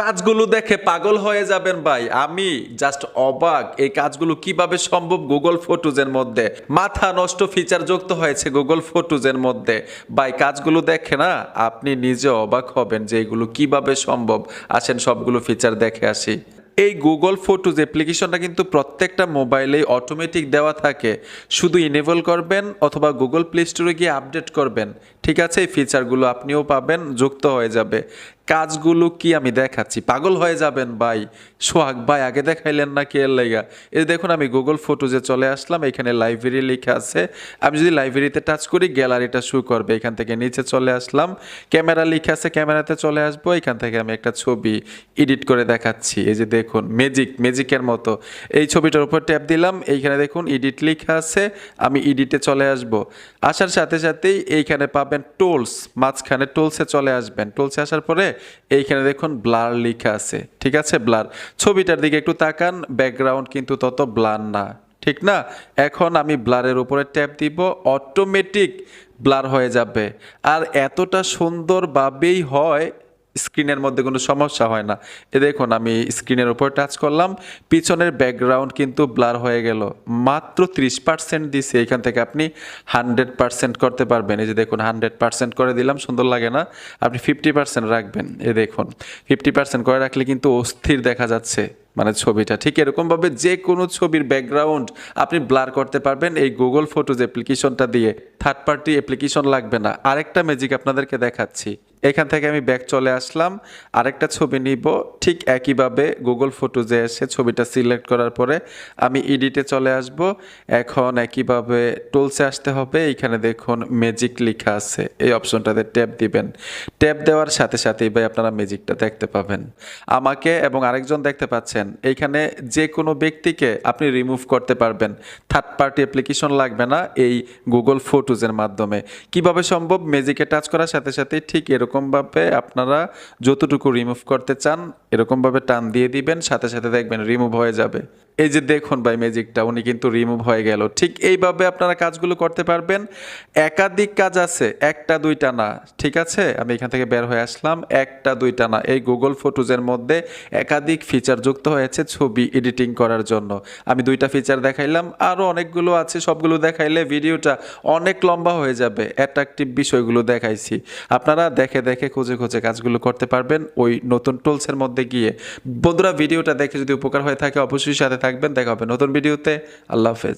কাজগুলো দেখে পাগল হয়ে যাবেন ভাই। আমি জাস্ট অবাক এই কাজগুলো কীভাবে সম্ভব গুগল ফটোজের মধ্যে। মাথা নষ্ট ফিচার যুক্ত হয়েছে গুগল ফটোজের মধ্যে। ভাই, কাজগুলো দেখে না, আপনি নিজে অবাক হবেন যে এগুলো কীভাবে সম্ভব। আসেন, সবগুলো ফিচার দেখে আসি। এই গুগল ফটোজ অ্যাপ্লিকেশনটা কিন্তু প্রত্যেকটা মোবাইলেই অটোমেটিক দেওয়া থাকে। শুধু ইনেবল করবেন অথবা গুগল প্লে স্টোরে গিয়ে আপডেট করবেন। ঠিক আছে, এই ফিচারগুলো আপনিও পাবেন, যুক্ত হয়ে যাবে। কাজগুলো কি আমি দেখাচ্ছি? পাগল হয়ে যাবেন ভাই। সোহাগ ভাই, আগে দেখাইলেন না কি লেগা? এই দেখুন আমি গুগল ফটোজে চলে আসলাম, এখানে লাইব্রেরি লেখা আছে। আমি যদি লাইব্রেরিতে টাচ করি গ্যালারিটা শু করবে। এখান থেকে নিচে চলে আসলাম। ক্যামেরা লেখা আছে ক্যামেরাতে চলে আসব। এখান থেকে আমি একটা ছবি এডিট করে দেখাচ্ছি। এই যে দেখুন ম্যাজিক ম্যাজিকের মতো। এই ছবিটার উপর ট্যাপ দিলাম। এইখানে দেখুন এডিট লেখা আছে। আমি এডিটে চলে আসব। আসার সাথে সাথেই এইখানে পাবেন টোলস মাঝখানে টোলসে চলে আসবেন। টোলসে আসার পরে এইখানে দেখুন ব্লার লেখা আছে, ঠিক আছে? ব্লার। ছবিটার দিকে একটু তাকান ব্যাকগ্রাউন্ড কিন্তু তত ব্লার না, ঠিক না? এখন আমি ব্লারের উপরে ট্যাপ দিব অটোমেটিক ব্লার হয়ে যাবে। আর এতটা সুন্দরভাবেই হয় স্ক্রিনের মধ্যে কোনো সমস্যা হয় না। এ দেখুন, আমি স্ক্রিনের উপর টাচ করলাম, পিছনের ব্যাকগ্রাউন্ড কিন্তু ব্লার হয়ে গেল। মাত্র ত্রিশ পার্সেন্ট দিছে, এখান থেকে আপনি হান্ড্রেড পার্সেন্ট করতে পারবেন। এই যে দেখুন হান্ড্রেড পার্সেন্ট করে দিলাম, সুন্দর লাগে না? আপনি ফিফটি পার্সেন্ট রাখবেন, এ দেখুন। ফিফটি পার্সেন্ট করে রাখলে কিন্তু অস্থির দেখা যাচ্ছে মানে ছবিটা। ঠিক এরকমভাবে যে কোনো ছবির ব্যাকগ্রাউন্ড আপনি ব্লার করতে পারবেন এই গুগল ফটোজ অ্যাপ্লিকেশনটা দিয়ে। থার্ড পার্টি অ্যাপ্লিকেশন লাগবে না। আরেকটা ম্যাজিক আপনাদেরকে দেখাচ্ছি। এখান থেকে আমি ব্যাক চলে আসলাম। আরেকটা ছবি নিব। ঠিক একইভাবে গুগল ফটোজে এসে ছবিটা সিলেক্ট করার পরে আমি এডিটে চলে আসব। এখন একইভাবে টুলসে আসতে হবে। এইখানে দেখুন ম্যাজিক লেখা আছে। এই অপশনটাতে ট্যাপ দিবেন। ট্যাপ দেওয়ার সাথে সাথেই ভাই আপনারা ম্যাজিকটা দেখতে পাবেন। আমাকে এবং আরেকজন দেখতে পাচ্ছেন। এইখানে যে কোনো ব্যক্তিকে আপনি রিমুভ করতে পারবেন। থার্ড পার্টি অ্যাপ্লিকেশন লাগবে না এই গুগল ফটোজের মাধ্যমে। কীভাবে সম্ভব? ম্যাজিকে টাচ করার সাথে সাথে ঠিক এরকমভাবে আপনারা যতটুকু রিমুভ করতে চান, এরকমভাবে টান দিয়ে দিবেন, সাথে সাথে দেখবেন রিমুভ হয়ে যাবে। এই যে দেখুন ভাই ম্যাজিকটা উনি কিন্তু রিমুভ হয়ে গেল। ঠিক এইভাবে আপনারা কাজগুলো করতে পারবেন। একাধিক কাজ আছে, একটা, দুইটা না। ঠিক আছে? আমি এখান থেকে বের হয়ে আসলাম। একটা, দুইটা না। এই গুগল ফটোজের মধ্যে একাধিক ফিচার যুক্ত হয়েছে ছবি এডিটিং করার জন্য। আমি দুইটা ফিচার দেখাইলাম। আরও অনেকগুলো আছে, সবগুলো দেখাইলে ভিডিওটা অনেক লম্বা হয়ে যাবে। অ্যাট্রাকটিভ বিষয়গুলো দেখাইছি। আপনারা দেখে দেখে খুঁজে খুঁজে কাজগুলো করতে পারবেন। ওই নতুন টুলসের মধ্যে গিয়ে। বন্ধুরা, ভিডিওটা দেখে যদি উপকার হয়ে থাকে, অবশ্যই সাথে থাকবেন দেখা হবে নতুন ভিডিওতে। আল্লাহ হাফেজ।